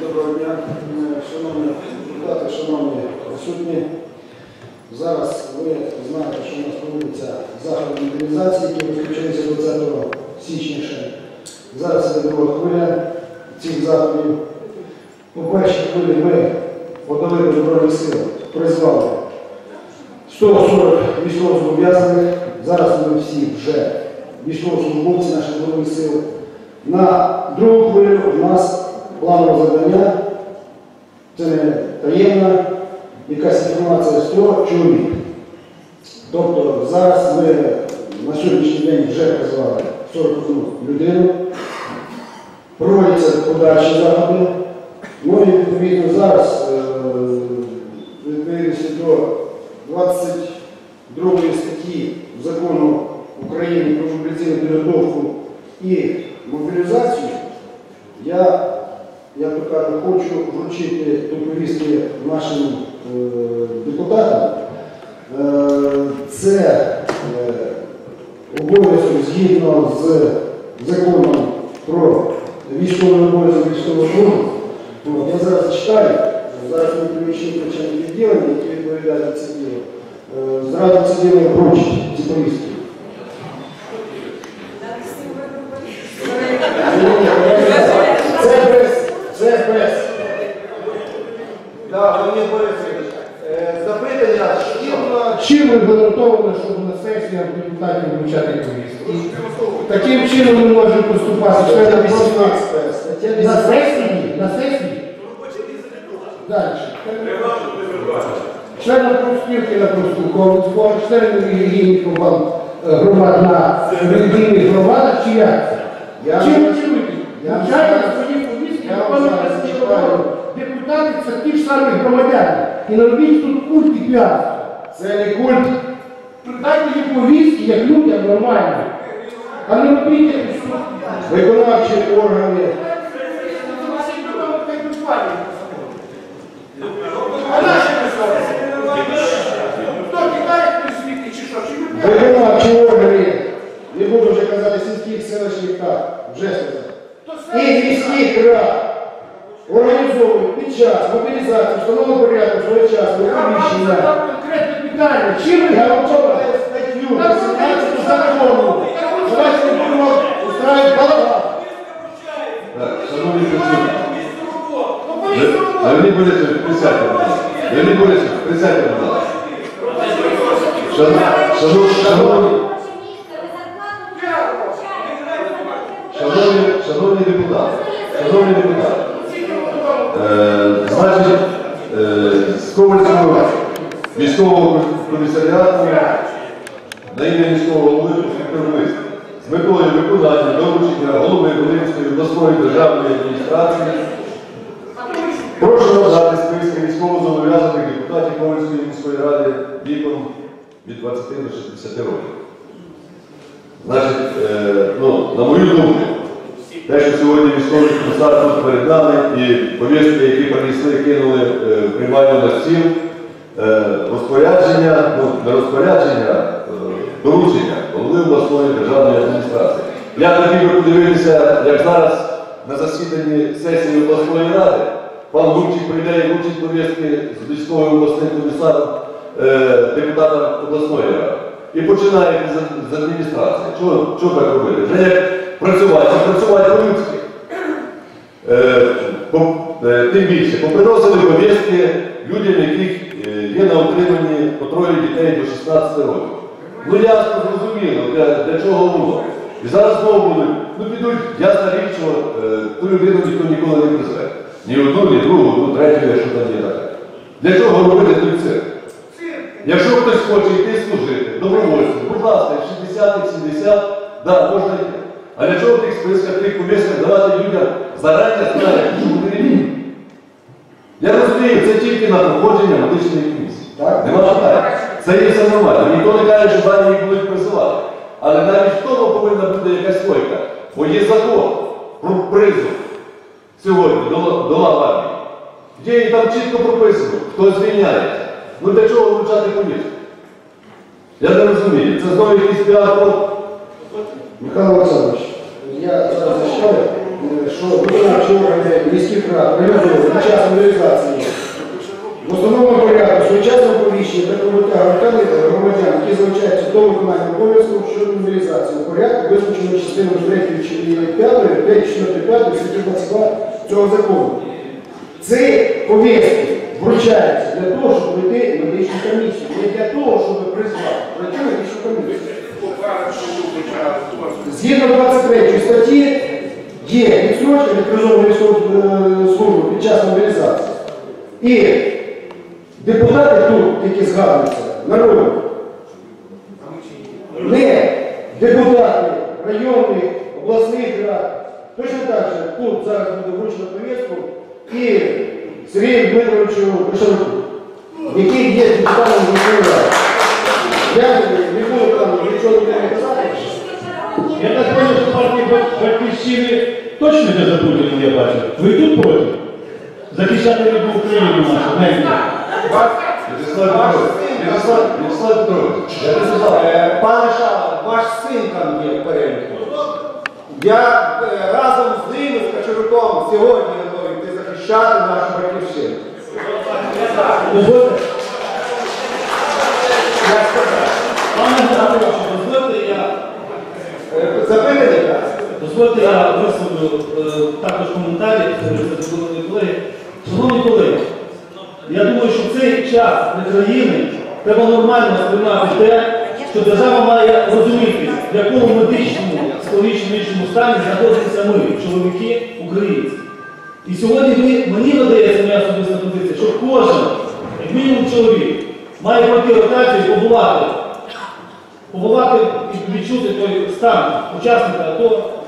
Доброго дня, Е, шановні депутати, шановні присутні. Зараз ви знаєте, що у нас проводиться заходи мобілізації, які розпочалися 20 січня ще. Зараз іде друга хвиля цих заходів. У першій хвилі ми подали до Збройних сил, призвали 140 військовозобов'язаних. Зараз ми всі вже військовослужбовці наших Збройних сил. На другу хвилю у нас планове завдання, це не таємна якась інформація 100 чоловік. Тобто зараз ми на сьогоднішній день вже призвали 41 людину, проводяться подальші заходи. Ну і відповідно зараз е, відповідності до 22 статті закону України про мобілізаційну підготовку і мобілізацію, я, я то хочу вручити до повістки нашим е, депутатам. Е, це е, обов'язок згідно з законом про військовий обов'язок військового службу. Я зараз зачитаю, зараз ми приміщені причини відділення, які відповідають діло. Е, Зразу діло вручить ці повістки. Це без, це без. Да, Леонід Борисович, е, запитання, чим, Чим регламентовано, щоб на сесіях депутатів вручати повістки? Таким чином ми можемо поступати просто 18, на сесії, на сесії. Далі. Члени профспілки на профспілковий збор, члени релігійних громад е, громад на релігійних громадах чи як? Я- Чим ви керуєте? Я- Вручайте повістки. Депутати це ті ж самі громадяни. І не робіть тут культ і піарство. Це не культ. Дайте їм повістки, як людям нормально. А не робіть. Виконавчі органи. А наші високі? Хто кидає повістки чи що? Чи ви Виконавчі органи. Не буду вже казати сільських селищних рад. Вже сказав. І міських рад. Організовують під час мобілізації, встановленого порядку своєчасного Я вам приміщення. задав конкретне питання. Чим ви Я вам готові? читаю статтю 18 закону. Давайте не будемо устраивати балаган. Так, шановні присутні. Ну, повістки роботи. Леонід Борисович, присядьте, будь ласка. Леонід Борисович, присядьте, будь ласка. Шано- шано- Шановні, шановні, депутати, шановні депутати, е, значить, е, з Ковальського військового комісаріату на ім'я міського голови Лист з метою виконання доручення голови Волинської обласної державної адміністрації Прошу надати списки військовозобов'язаних депутатів Ковальської міської ради віком від 20 до 60 років. Значить, е, ну, на мою думку, те, що сьогодні військовий комісар тут перед і повістки, які принесли, кинули е, в приймальну на стіл, е, розпорядження, ну, не розпорядження, е, доручення голови обласної державної адміністрації. Я хотів би подивитися, як зараз на засіданні сесії обласної ради пан Гурчик прийде і вручить повістки з військовим обласним комісаром депутатам обласної ради. І починає з, адміністрації. Чого, чого так робити? Працювати, працювати по-людськи. Е, е, Тим більше, поприносили повістки людям, яких е, є на утриманні по троє дітей до 16 років. Ну ясно, зрозуміло, для, чого воно. І зараз знову будуть, ну підуть, ясна річ, що ту людину ніхто ніколи не призве. Ні одну, ні другу, ну третю, якщо там є таке. Для чого робити той цирк? Якщо хтось хоче йти служити, добровольцем, будь ласка, 60 70 да, можна йти. А для чого в тих списках, тих повістках давати людям зарані знати, що вони вміють? Я розумію, це тільки на проходження медичної комісії. Так. Нема питань. Це є все нормально. Ніхто не каже, що далі їх будуть призивати. Але навіть в тому повинна бути якась логіка. Бо є закон про призов сьогодні до, до лав армії. Є і там чітко прописано, хто звільняється. Ну для чого вручати повістку? Я не розумію. Це знову якийсь піар. Михайло Олександрович, я е, що виконавчі органи міських рад реалізовують під час мобілізації в основному порядку своєчасного повіщення та комітету громадян, які залучаються до виконання обов'язків щодо мобілізації у порядку, визначено частиною 3 чи 5, 5, 4, 5 статті 22 цього закону. Ці повістки вручаються для того, щоб пройти медичну комісію, не для того, щоб призвати. Пройти медичну комісію. Згідно 23 статті є відстрочка від призову служби під час мобілізації. І депутати тут, які згадуються, народ, не депутати районних, обласних рад. Точно так же тут зараз буде вручено повістку і Сергію Дмитровичу Кошаруку, який є депутатом міської ради. Я не буду там нічого не казати. Я так понял, що партія Батьківщини точно не за Путіна, я бачу. Ви тут проти? Захищати рідну Україну нашу, навіть. Вячеслав Петрович, Я не сказав, пане Шала, ваш син там є в переліку. Я е, разом з ним, з Качуруком, сьогодні готовий йти захищати нашу батьківщину. Дозвольте, Я сказав. пане Григоровичу, дозвольте я, Е, Запитання? так? дозвольте я висловлю е, також коментарі шановні колеги. Шановні колеги, я думаю, що в цей час для країни треба нормально сприймати те, що держава має розуміти, в якому медичному, психологічному стані знаходимося ми, чоловіки, українці. І сьогодні ви, мені видається моя особиста позиція, що кожен, як мінімум чоловік, має пройти ротацію і побувати, побувати і відчути той стан учасника АТО,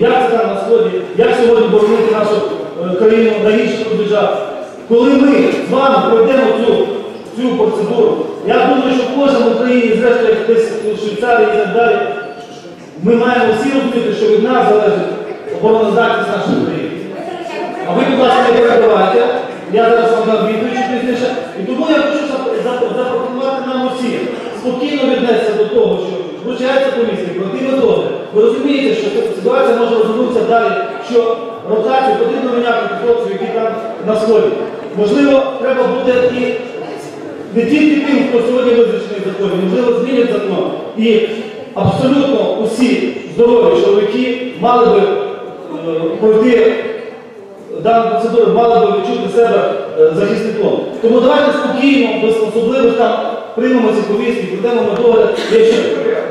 як це на сході, як сьогодні боронити нашу е, країну на інших рубежах. Коли ми з вами пройдемо цю, цю процедуру, я думаю, що кожен в Україні, зрештою, десь в Швейцарії і так далі, ми маємо всі розуміти, що від нас залежить обороноздатність нашої країни. А ви, будь ласка, не перебивайте. Я зараз вам дам відповідь пізніше. І тому я хочу зап- зап- запропонувати нам усім спокійно віднестися до того, що вручається комісія, пройти методи. Ви розумієте, що ситуація може розвинутися далі, що ротацію потрібно міняти хлопців, які там на сході. Можливо, треба буде і не тільки тим, хто сьогодні визначений в законі, можливо, змінять закон. І абсолютно усі здорові чоловіки мали би е, пройти дану процедуру, мали би відчути себе е, захисником. Тому давайте спокійно, без особливих там приймемо ці повістки, прийдемо на догляд, якщо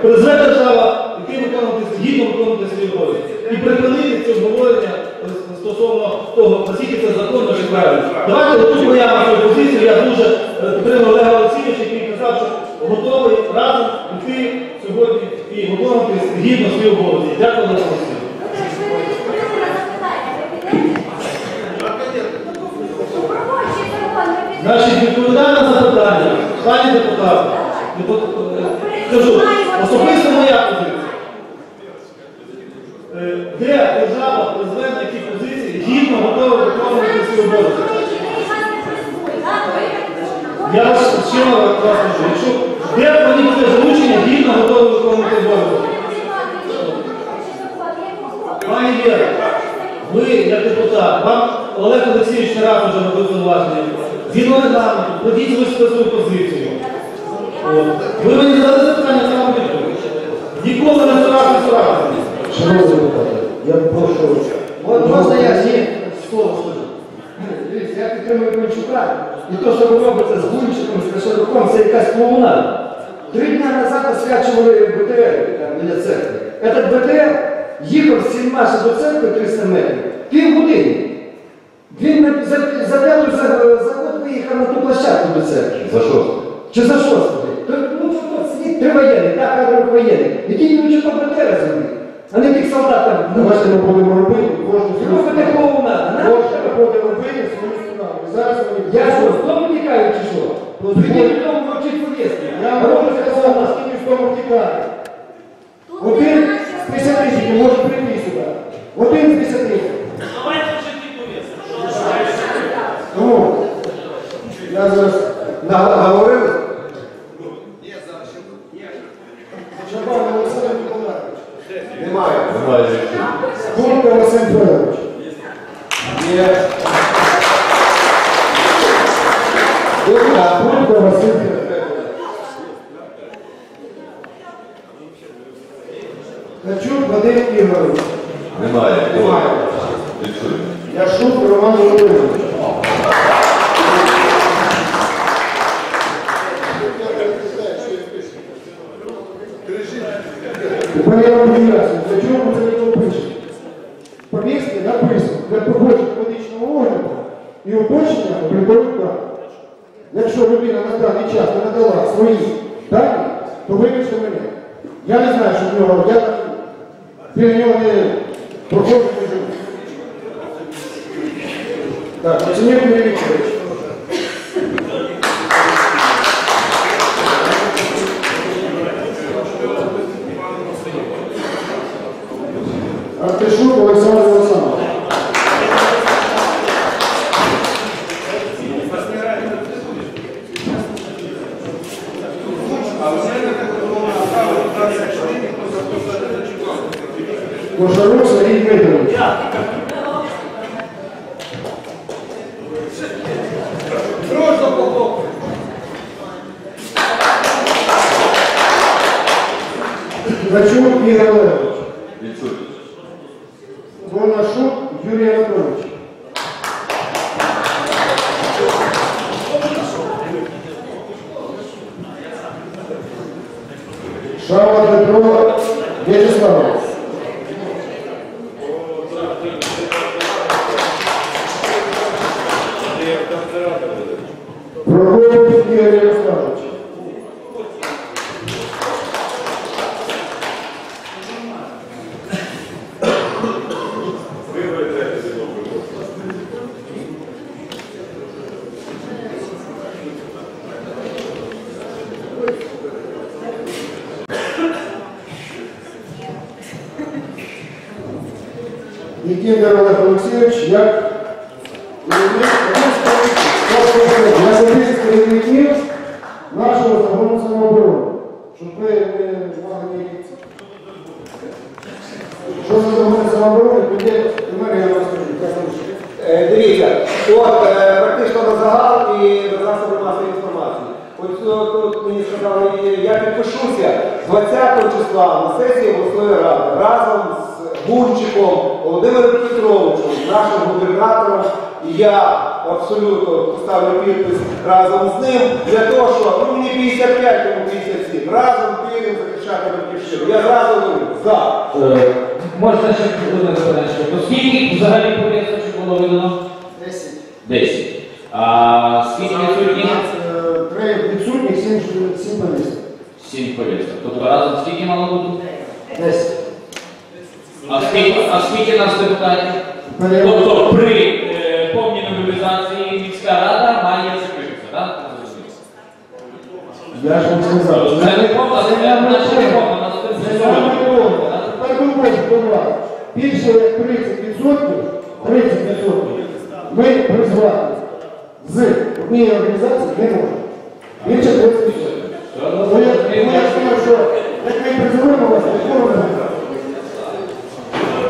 призве держава, іти виконувати, згідно виконувати свої обов'язки. І припинити це обговорення е, стосовно того, наскільки це законно чи правильно. Давайте тут моя позицію, я дуже е, підтримую Олега Олексійовича, який казав, що готовий разом йти сьогодні і виконувати гідно свої обов'язки. Дякую, Олег Олексійович. Значить, відповідаю на запитання, пані депутат, депу- е, кажу, особисто моя позиція. Е, Де держава призве на які позиції гідно готова виконувати свої обов'язки? Я вас ще раз вас кажу, якщо де вони буде залучення, гідно готові виконувати обов'язки? Пані Віра, ви, як депутат, вам Олег Олексійович не раз вже робив зауваження. Згідно регламенту, кладіть ви свою позицію. От. Ви мені задали запитання, я вам відповідь. Ніколи не сорався сорався. Шановні депутати, я прошу. От можна я зі слово скажу. Дивіться, я підтримую Ковальчука, і то, що ви робите з Гунчиком, з Кашаруком, це якась клоунада. Три дня назад освячували БТР біля церкви. Этот БТР їхав з Сільмаша до церкви 300 метрів, півгодини. Він на- за, за п'яту за, за год виїхав на ту площадку до церкви. за що? Чи за що сюди? Ну, тут сидить три воєнних, так, кадрових воєнних, які не вчить БТР зробити. А не тих солдат там. Давайте ми будемо робити кожну Ну, ви не клоунада, на? Кожен буде робити свою справу. Зараз вони Я що, з дому тікаю чи що? Прийдіть додому вручить повістки. Я вам можу сказати, наскільки з того втікає. Один з десяти може прийти сюди. Один з десяти. Тому я зараз Наговорили? Чабан Олександр Миколаївич. Немає. Немає. Курка Василь Федорович. Тепер я вам поясню, для чого ми це відео пишемо. В повістці написано, для проходження медичного огляду і уточнення облікових даних. Якщо людина на даний час не надала свої дані, то вибачте мене. Я не знаю, що в нього, я так біля нього не проходжу не живу. Так, Маценюк Юрій Вікторович. Артишук Олександр Señor. Нікіндер Олег Олексійович, як керівник я керівників нашого загону самооборони, щоб ви не мали ніяких. Що за загон самооборони, до мене я розкажу. Е, Дивіться, от е, практично на загал і на засоби масової інформації. От тут, тут мені сказали, я підпишуся 20 числа на сесії обласної ради разом з Гурчиком, Володимиром Петровичем, нашим губернатором. І я абсолютно поставлю підпис разом з ним для того, що ну, мені 55, тому 57. Разом підемо захищати батьківщину. Я зразу говорю, за. Е, Можна ще одне запитання. Скільки взагалі повісточок було видано? Десять. Десять. А скільки відсутніх? Е, Три відсутніх, сім, сім повісток. Сім повісток. Тобто разом скільки мало бути? Десять. А скільки, а скільки нас депутатів? Тобто при е, повній мобілізації міська рада має закритися, так? Я ж вам сказав. Це не повна, це не повна, це не Це головне. Так виходить до вас. Більше як 30%, 30% ми призвати з однієї організації не можемо. Більше 30%. Ну, я, я знаю, що як ми призиваємо вас, нікого не буде.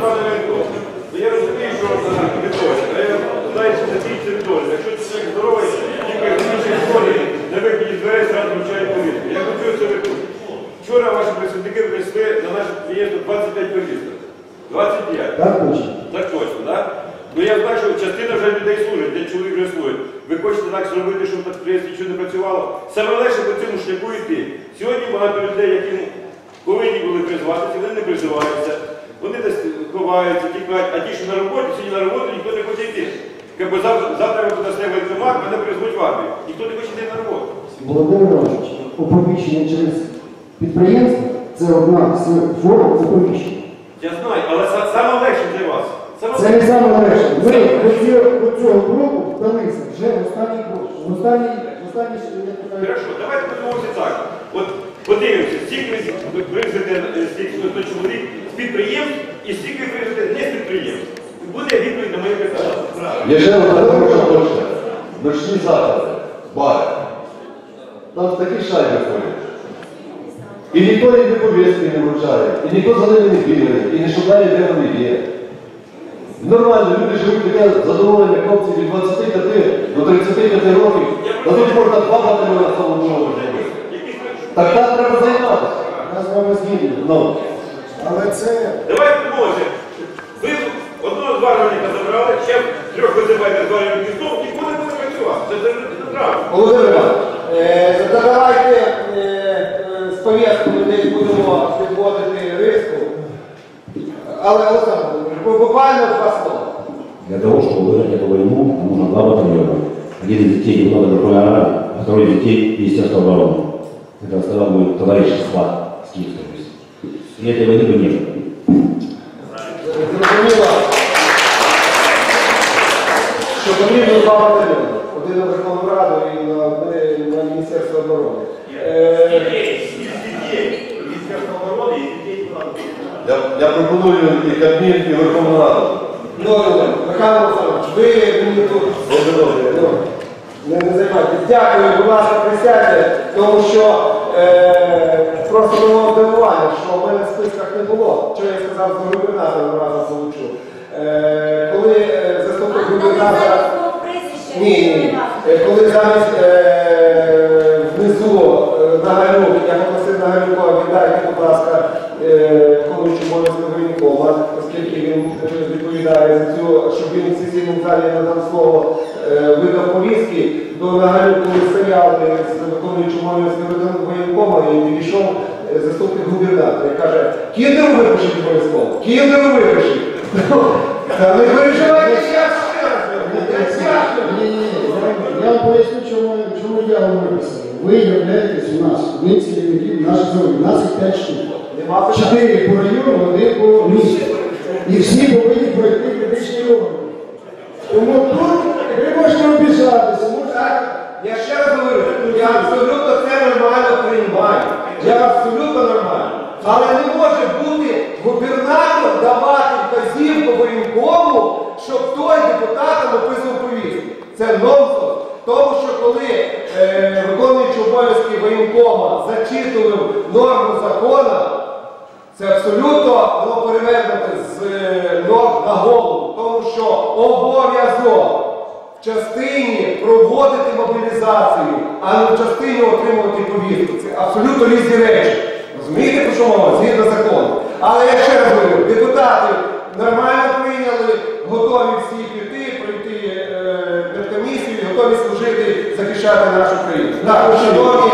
Пане Ленко, ну я розумію, що вона відповідь, але я знаю, що це цій території. Якщо чоловік здоровий, тільки в іншій школі, на виході дверей зразу вручають повістку. Я хочу це виконати. Вчора ваші представники прийшли на наше підприємство 25 повісток. 25. Так точно. Так точно, так? Ну я знаю, що частина вже людей служить, де чоловік вже служить. Ви хочете так зробити, щоб на підприємстві нічого не працювало. Саме легше по цьому шляху йти. Сьогодні багато людей, які повинні були призватися, вони не призиваються. Вони десь ховаються, тікають, а ті, що на роботі, сьогодні на роботу ніхто не хоче йти. Якби завтра, завтра ви дасте воєнкомат, мене призвуть в армію. Ніхто не хоче йти на роботу. Володимир Іванович, оповіщення через підприємство це одна з форм оповіщення. Я знаю, але це саме легше для вас. Саме Це не саме легше. Ми до цього, до цього кроку вдалися вже в останній крок. В останній, в останній, як то кажуть, Хорошо, давайте подивимося так. От подивимося, скільки ви привезете е, скільки на 100 чоловік з підприємств і скільки ви привезете не з підприємств. Буде відповідь на моє питання. Одна хороша точка. Ночні заклади, бари. Там такі шайби ходять. І ніхто їм не повістки не вручає, і ніхто за ними не бігає, і не шукає, де вони є. Нормально, люди живуть таке задоволення хлопці від 25 до 35 років. Та тут можна два батальйони самого зробити. Так так треба займатися. я з вами згідний. Ну. Але це Давайте домовимося. Ви одного зварювальника забрали, ще трьох визиваєте зварювальних лісов, ніхто не буде працювати. Це це не правда. Володимир Іванович, е, давайте е, е, з пов'язками десь будемо підводити риску. Але Олександр, Володимирович, буквально два слова. Для того, чтобы выиграть эту войну, нам нужно два батальона. Один из детей немного другой армии, а второй из детей Министерства обороны. Это сказал мой товарищ склад с Киевской Руси. И этой войны бы не было. Зрозуміло, Потрібно два батальйони. Один на Верховну Раду і на, на Міністерство оборони. Е, оборони і дітей Я, я пропоную і Кабмін, і Верховну Раду. Ну, Михайло Олександрович, ви мені тут Добре, добре. ну, не, не займайтесь. Дякую, будь ласка, присядьте, тому що е, просто було здивування, що в мене в списках не було. Що я сказав з губернатором разом получу. Е, коли е, заступник губернатора. Ні, ні. Е, Коли замість е, внизу е, Нагалюк, я попросив Нагалюка, віддайте, будь ласка, е, колючу обов'язку воєнкома, оскільки він е, відповідає за цю, щоб він в сесійному залі надав слово, е, видав повістки, до Нагалюк, коли стояли з виконуючим обов'язки воєнкома, і підійшов заступник губернатора і каже, кіндеру випишіть обов'язково, кіндеру випишіть. Та не переживайте, я. Я. Вам поясню, чому, чому я вам виписав. Ви являєтесь у нас, одиниці лімітів, наших заводів, у нас їх 5 штук. Чотири по району, один по місту. І всі повинні пройти критичні органи. Тому тут ви можете обіжатися, Я ще раз говорю, я абсолютно це нормально приймаю. Я абсолютно нормально. Але не може бути губернатор давати вказівку воєнкому, щоб той депутатам описував повістку. Це нонсенс. Тому що коли е, виконуючи обов'язки воєнкома зачитував норму закону, це абсолютно було перевернуте з е, ног на голову, тому що обов'язок в частині проводити мобілізацію, а не в частині отримувати повістку. Це абсолютно різні речі. Розумієте, про що мова? Згідно закону. Але я ще раз говорю, депутати нормально прийняли, готові всі піти, пройти е, медкомісію, і готові служити, захищати нашу країну. Так, шановні,